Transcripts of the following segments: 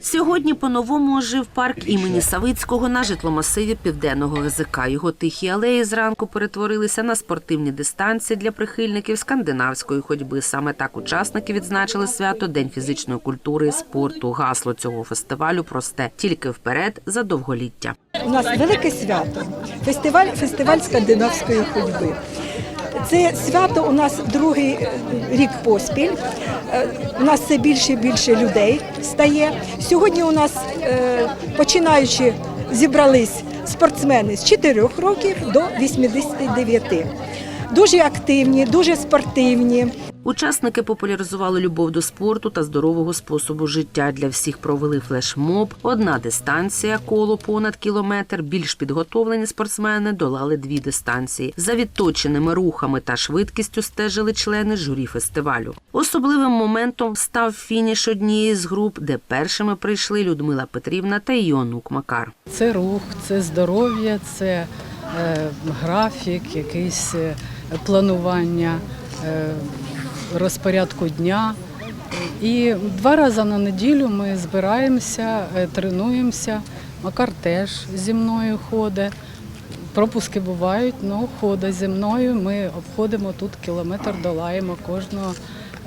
Сьогодні по-новому ожив парк імені Савицького на житломасиві південного ГЗК. Його тихі алеї зранку перетворилися на спортивні дистанції для прихильників скандинавської ходьби. Саме так учасники відзначили свято День фізичної культури і спорту. Гасло цього фестивалю просте тільки вперед за довголіття. У нас велике свято фестиваль, фестиваль скандинавської ходьби. Це свято у нас другий е, рік поспіль. Е, У нас все більше і більше людей стає. Сьогодні у нас е, починаючи зібрались спортсмени з 4 років до 89. Дуже активні, дуже спортивні. Учасники популяризували любов до спорту та здорового способу життя. Для всіх провели флешмоб. Одна дистанція, коло понад кілометр. Більш підготовлені спортсмени долали дві дистанції. За відточеними рухами та швидкістю стежили члени журі фестивалю. Особливим моментом став фініш однієї з груп, де першими прийшли Людмила Петрівна та її онук Макар. Це рух, це здоров'я, це е, графік, якесь е, планування е, розпорядку дня. І два рази на неділю ми збираємося, е, тренуємося. Макар теж зі мною ходить. Пропуски бувають, але ходить зі мною. Ми обходимо тут кілометр, долаємо кожного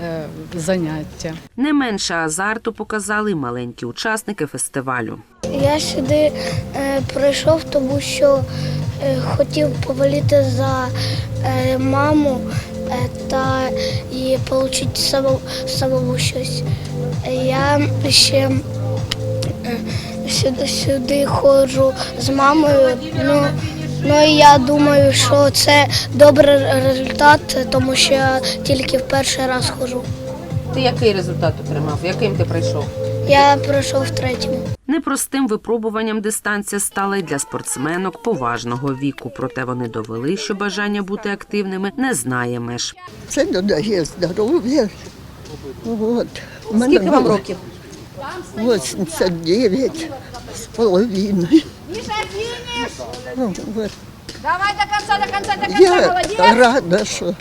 е, заняття. Не менше азарту показали маленькі учасники фестивалю. Я сюди е, прийшов, тому що е, хотів повалити за е, маму та і отримати самому, самому щось. Я ще е, сюди, сюди ходжу з мамою. Ну, ну і я думаю, що це добрий результат, тому що я тільки в перший раз ходжу. Ти який результат отримав? Яким ти прийшов? Я прийшов в третьому. Непростим випробуванням дистанція стала й для спортсменок поважного віку. Проте вони довели, що бажання бути активними не знає меж. Це додає здоров'я. От. Скільки вам років? 89 з половиною. Ну. Давай до конца, до конца, до конца, Я рада, що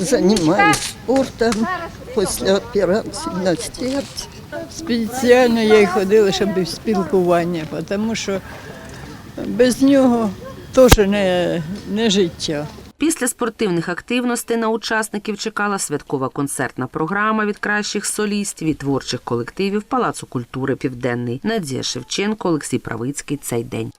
займаюся спортом після операції на серці. Спеціально я й ходила, щоб спілкування, тому що без нього теж не, не життя. Після спортивних активностей на учасників чекала святкова концертна програма від кращих солістів і творчих колективів Палацу культури Південний. Надія Шевченко, Олексій Правицький. Цей день.